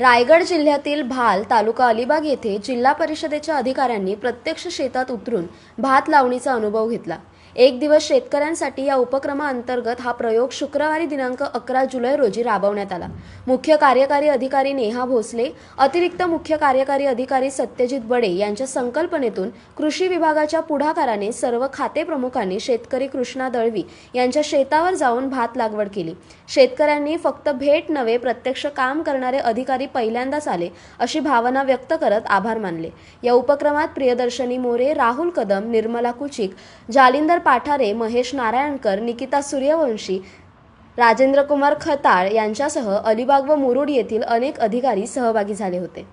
रायगड जिल्ह्यातील भाल तालुका अलिबाग येथे जिल्हा परिषदेच्या अधिकाऱ्यांनी प्रत्यक्ष शेतात उतरून भात लावणीचा अनुभव घेतला. एक दिवस शेतकऱ्यांसाठी या उपक्रमाअंतर्गत हा प्रयोग शुक्रवारी दिनांक अकरा जुलै रोजी राबवण्यात आला. मुख्य कार्यकारी अधिकारी नेहा भोसले अतिरिक्त मुख्य कार्यकारी अधिकारी सत्यजित बडे यांच्या संकल्पनेतून कृषी विभागाच्या पुढाकाराने सर्व खाते प्रमुखांनी शेतकरी कृष्णा दळवी यांच्या शेतावर जाऊन भात लागवड केली. शेतकऱ्यांनी फक्त भेट नव्हे प्रत्यक्ष काम करणारे अधिकारी पहिल्यांदाच आले अशी भावना व्यक्त करत आभार मानले. या उपक्रमात प्रियदर्शनी मोरे राहुल कदम निर्मला कुचिक जालिंदर पाठारे महेश नारायणकर निकिता सूर्यवंशी राजेंद्र कुमार खताळ यांच्यासह अलिबाग व मुरुड येथील अनेक अधिकारी सहभागी झाले होते.